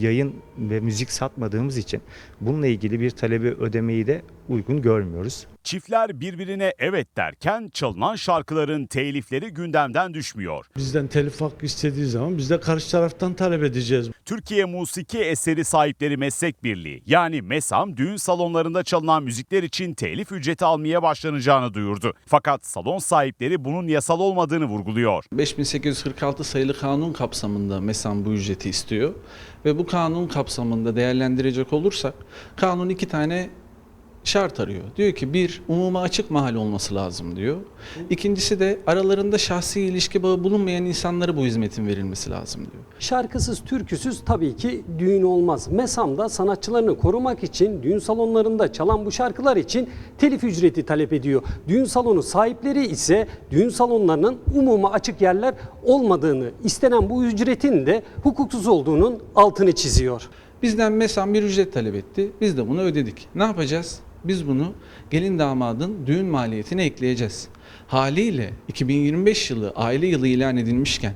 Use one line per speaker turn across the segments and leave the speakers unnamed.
yayın ve müzik satmadığımız için bununla ilgili bir talebi ödemeyi de uygun görmüyoruz.
Çiftler birbirine evet derken çalınan şarkıların telifleri gündemden düşmüyor.
Bizden telif hakkı istediği zaman biz de karşı taraftan talep edeceğiz.
Türkiye Musiki Eseri Sahipleri Meslek Birliği yani MESAM düğün salonlarında çalınan müzikler için telif ücreti almaya başlanacağını duyurdu. Fakat salon sahipleri bunun yasal olmadığını vurguluyor.
5846 sayılı kanun kapsamında MESAM bu ücreti istiyor. Ve bu kanun kapsamında değerlendirecek olursak kanun iki tane şart arıyor. Diyor ki bir, umuma açık mahal olması lazım diyor. İkincisi de aralarında şahsi ilişki bağı bulunmayan insanlara bu hizmetin verilmesi lazım diyor.
Şarkısız, türküsüz tabii ki düğün olmaz. MESAM da sanatçılarını korumak için düğün salonlarında çalan bu şarkılar için telif ücreti talep ediyor. Düğün salonu sahipleri ise düğün salonlarının umuma açık yerler olmadığını, istenen bu ücretin de hukuksuz olduğunun altını çiziyor.
Bizden MESAM bir ücret talep etti. Biz de bunu ödedik. Ne yapacağız? Biz bunu gelin damadın düğün maliyetine ekleyeceğiz. Haliyle 2025 yılı aile yılı ilan edilmişken,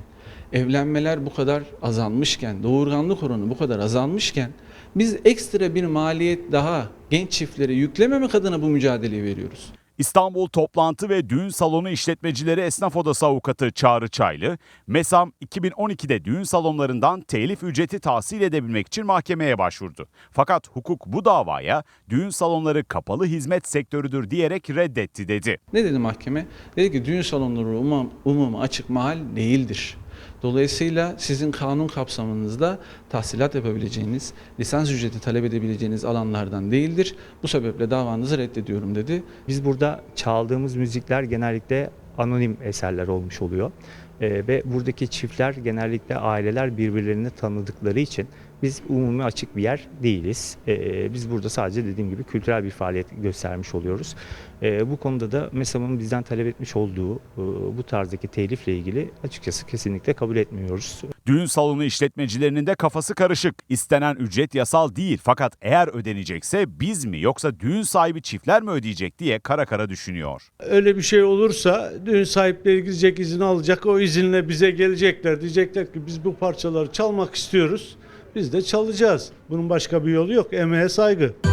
evlenmeler bu kadar azalmışken, doğurganlık oranı bu kadar azalmışken biz ekstra bir maliyet daha genç çiftlere yüklememek adına bu mücadeleyi veriyoruz.
İstanbul Toplantı ve Düğün Salonu İşletmecileri Esnaf Odası Avukatı Çağrı Çaylı, MESAM 2012'de düğün salonlarından telif ücreti tahsil edebilmek için mahkemeye başvurdu. Fakat hukuk bu davaya düğün salonları kapalı hizmet sektörüdür diyerek reddetti dedi.
Ne dedi mahkeme? Dedi ki düğün salonları umum, umuma açık mahal değildir. Dolayısıyla sizin kanun kapsamınızda tahsilat yapabileceğiniz, lisans ücreti talep edebileceğiniz alanlardan değildir. Bu sebeple davanızı reddediyorum dedi.
Biz burada çaldığımız müzikler genellikle anonim eserler olmuş oluyor. Ee, ve buradaki çiftler genellikle aileler birbirlerini tanıdıkları için biz umumi açık bir yer değiliz. Ee, biz burada sadece dediğim gibi kültürel bir faaliyet göstermiş oluyoruz. Ee, bu konuda da MESAM'ın bizden talep etmiş olduğu e, bu tarzdaki telifle ilgili açıkçası kesinlikle kabul etmiyoruz.
Düğün salonu işletmecilerinin de kafası karışık. İstenen ücret yasal değil fakat eğer ödenecekse biz mi yoksa düğün sahibi çiftler mi ödeyecek diye kara kara düşünüyor.
Öyle bir şey olursa düğün sahipleri gidecek izin alacak. O izinle bize gelecekler. Diyecekler ki biz bu parçaları çalmak istiyoruz. Biz de çalacağız. Bunun başka bir yolu yok. Emeğe saygı.